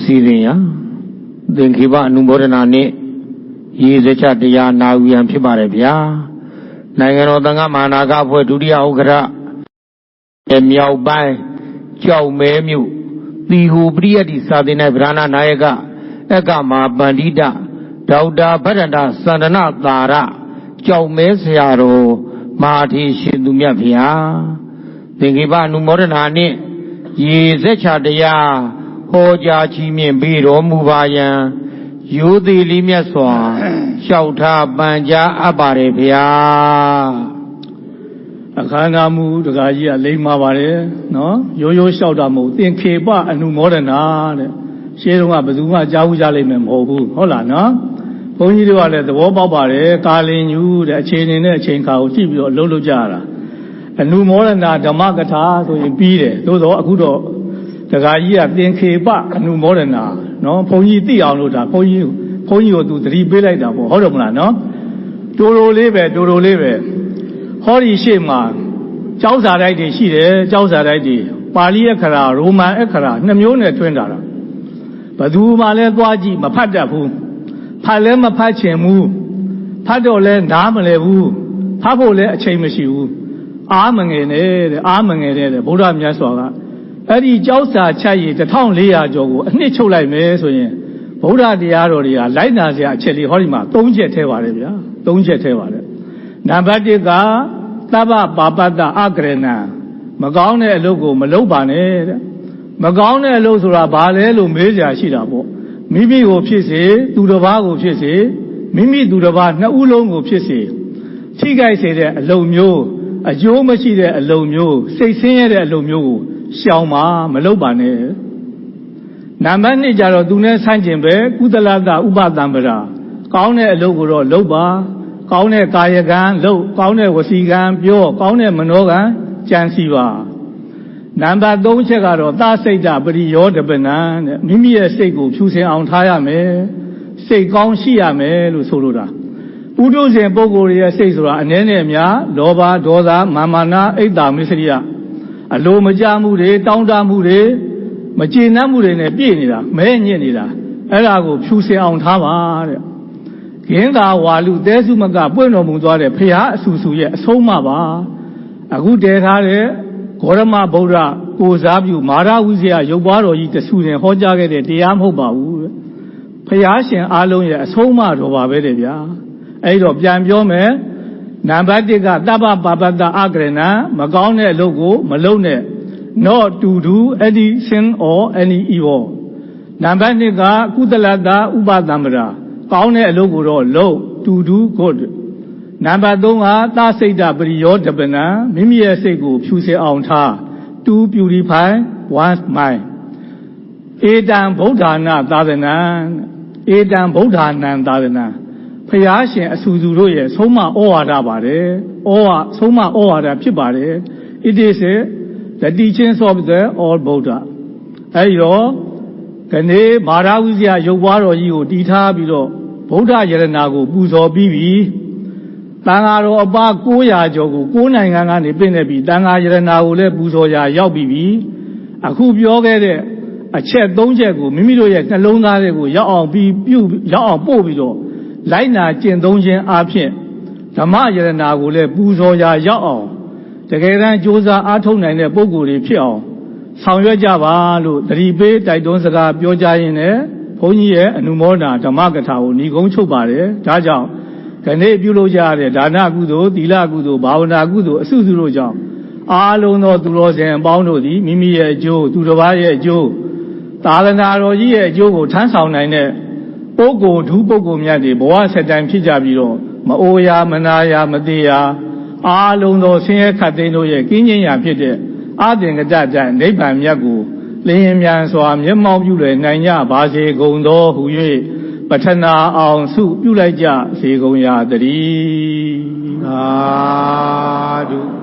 အစီအစဉ်ရာသင်္ခေပအနုမောဒနာနှင့်ရေစချတရားနာဝီယံဖြစ်ပါတယ်ဗျာနိုင်ငံတော်သံဃာမဟာနာကအဖွဲ့ဒုတိယဥက္ကဋ္ဌအမြောက်ပိုင်းကြောက်မဲမြို့သီဟူပရိယတ္တိစာသင်၌ဗရဏနာယကအက္ကမပန္တိတဒေါက်တာဗရဏစန္ဒနသာရကြောက်မဲဆရာတော်မဟာသီရှင်သူမြတ်ဗျာသင်္ခေပအနုမောဒနာနှင့်ရေစချတရား ဟောကြားချီးမြှင့်ပေးတော်မူပါယံရိုးသေးလေးမြတ်စွာလျှောက်ထားပန်ကြားအပ်ပါတယ်ဗျာအခမ်းအနားမူတကာကြီးကလိမ့်မာပါတယ်နော်ရိုးရိုးလျှောက်တာမဟုတ်သင်္ခေပအနုမောဒနာတဲ့ရှင်းတော့ကဘယ်သူမှကြားဘူးကြလိမ့်မယ်မဟုတ်ဘူးဟုတ်လားနော်ဘုန်းကြီးတို့ကလည်းသဘောပေါက်ပါတယ်ကာလင်ညူတဲ့အခြေအနေနဲ့အချိန်ခါကိုကြည့်ပြီးတော့အလုပ်လုပ်ကြရတာအနုမောဒနာဓမ္မကထာဆိုရင်ပြီးတယ်သို့တော့အခုတော့ တကာကြီးကသင်္ခေပအနုမောဒနာနော်ဘုန်းကြီးသိအောင်လို့ဒါဘုန်းကြီးဘုန်းကြီးကိုသူသတိပေးလိုက်တာပေါ့ဟုတ်တယ်မလားနော်တူတူလေးပဲတူတူလေးပဲဟောဒီရှေ့မှာကျောင်းစာတိုက်တွေရှိတယ်ကျောင်းစာတိုက်တွေပါဠိအခရာရိုမန်အခရာနှစ်မျိုးနဲ့တွင်းတာတာဘယ်သူမှလည်းသွားကြည့်မဖတ်တတ်ဘူးဖတ်လည်းမဖတ်ချင်ဘူးဖတ်တော့လည်းနားမလဲဘူးဖတ်ဖို့လည်းအချိန်မရှိဘူးအားမငယ်နဲ့တဲ့အားမငယ်တဲ့တဲ့ဗုဒ္ဓမြတ်စွာက အဲ့ဒီကျောင်းစာချက်ရည်1400ကျော်ကိုအနှစ်ချုပ်လိုက်မယ်ဆိုရင်ဗုဒ္ဓတရားတော်တွေကလိုက်နာစရာအချက်လေးဟောဒီမှာ3ချက်ထဲပါတယ်ဗျာ3ချက်ထဲပါတယ်နံပါတ်1ကသဗ္ဗပါပတ္တအကရဏံမကောင်းတဲ့အလုပ်ကိုမလုပ်ပါနဲ့တဲ့မကောင်းတဲ့အလုပ်ဆိုတာဘာလဲလို့မေးကြရှိတာပေါ့မိမိကိုဖြစ်စေသူတစ်ပါးကိုဖြစ်စေမိမိသူတစ်ပါးနှစ်ဦးလုံးကိုဖြစ်စေထိခိုက်စေတဲ့အလုပ်မျိုးအကျိုးမရှိတဲ့အလုပ်မျိုးစိတ်ဆင်းရဲတဲ့အလုပ်မျိုးကို ရှောင်ပါမလုပ်ပါနဲ့နံပါတ်2ကျတော့သူနဲ့ဆန့်ကျင်ပဲကုသလတဥပတံပရာကောင်းတဲ့အလုပ်ကိုတော့လုပ်ပါကောင်းတဲ့ကာယကံလုပ်ကောင်းတဲ့ဝစီကံပြောကောင်းတဲ့မနောကံကြံစီပါနံပါတ်3ချက်ကတော့သာစိတ်တပရိယောတပနံတဲ့မိမိရဲ့စိတ်ကိုဖြူစင်အောင်ထားရမယ်စိတ်ကောင်းရှိရမယ်လို့ဆိုလိုတာဥဒုဇဉ်ပုဂ္ဂိုလ်ရဲ့စိတ်ဆိုတာအနည်းနဲ့အများလောဘဒေါသမာမာနအိတ်တာမစ္စရိယ အလိုမကြမှုတွေတောင်းတမှုတွေမကျေနပ်မှုတွေနဲ့ပြည့်နေတာမဲညစ်နေတာအဲ့ဒါကိုဖြူစင်အောင်ထားပါတဲ့ဂင်းသာဝါလူတဲစုမကပွင့်တော်မူသွားတဲ့ဖရာအဆူဆူရဲ့အဆုံးမပါအခုတည်ထားတဲ့ဂေါရမဗုဒ္ဓကိုစားပြုမာရဝိဇ္ဇာရုပ်ပွားတော်ကြီးတဆူရင်ဟောကြားခဲ့တဲ့တရားမဟုတ်ပါဘူးတဲ့ဖရာရှင်အားလုံးရဲ့အဆုံးမတော်ပါပဲတဲ့ဗျာအဲ့တော့ပြန်ပြောမယ် နံပါတ်1ကတပ္ပပါပတ္တအကရဏမကောင်းတဲ့အလုပ်ကို မလုပ်နဲ့ not to do any sin or any evil နံပါတ်2ကကုသလတဥပသံ္မရာကောင်းတဲ့အလုပ်ကိုတော့လုပ် to do good နံပါတ်3ကသာစိတ်တပရိယောတပနံမိမိရဲ့စိတ်ကို ဖြူစင်အောင်ထား to purify one's mind ဧတံဗုဒ္ဓနာသာသနာဧတံဗုဒ္ဓနာသာသနာ ဖျားရှင်အဆူဆူတို့ရဲ့ဆုံးမဩဝါဒပါတယ်ဩဝါဆုံးမဩဝါဒဖြစ်ပါတယ် it is the teachings of the all buddha အဲဒီတော့ခဏေမာရဝိဇ္ဇာရုပ်ပွားတော်ကြီးကိုတည်ထားပြီးတော့ဗုဒ္ဓယရနာကိုပူဇော်ပြီးပြီတန်ဃာတော်အပါ900ကျော်ကို9နိုင်ငံကနေပြည့်နေပြီတန်ဃာယရနာကိုလည်းပူဇော်ရာရောက်ပြီးပြီအခုပြောခဲ့တဲ့အချက်၃ချက်ကိုမိမိတို့ရဲ့နှလုံးသားတွေကိုရောက်အောင်ပြီးပြုရောက်အောင်ပို့ပြီးတော့ လိုက်နာကျင့်သုံးခြင်းအပြင်ဓမ္မယရနာကိုလည်းပူဇော်ရာရောက်အောင်တကယ်တမ်းကြိုးစားအားထုတ်နိုင်တဲ့ပုဂ္ဂိုလ်တွေဖြစ်အောင်ဆောင်ရွက်ကြပါလို့တတိပေးတိုက်တွန်းစကားပြောကြရင်းနဲ့ဘုန်းကြီးရဲ့အနုမောဒနာဓမ္မကထာကိုညီကုန်းချုပ်ပါတယ်ဒါကြောင့်ခဏိပြုလုပ်ကြရတဲ့ဒါနကုသိုလ်သီလကုသိုလ်ဘာဝနာကုသိုလ်အစုစုတို့ကြောင့်အားလုံးသောသူတော်စင်အပေါင်းတို့သည်မိမိရဲ့အကျိုးသူတစ်ပါးရဲ့အကျိုးသာသနာတော်ကြီးရဲ့အကျိုးကိုထမ်းဆောင်နိုင်တဲ့ ပုဂ္ဂိုလ်ဒုပုဂ္ဂိုလ်များတွေဘဝဆက်တိုင်းဖြစ်ကြပြီးတော့မအိုရာမနာရာမသေးရာအားလုံးသောဆင်းရဲခတ်သိမ်းတို့ရဲ့ကင်းကျင်ရာဖြစ်တဲ့အသင်္ကတတနိဗ္ဗာန်မြတ်ကိုလင်းရင်မြန်စွာမျက်မှောက်ပြုလွယ်နိုင်ကြပါစေကုန်သောဟု၍ပထနာအောင်စုပြုလိုက်ကြစေကုန်ရာတည်းသာဓု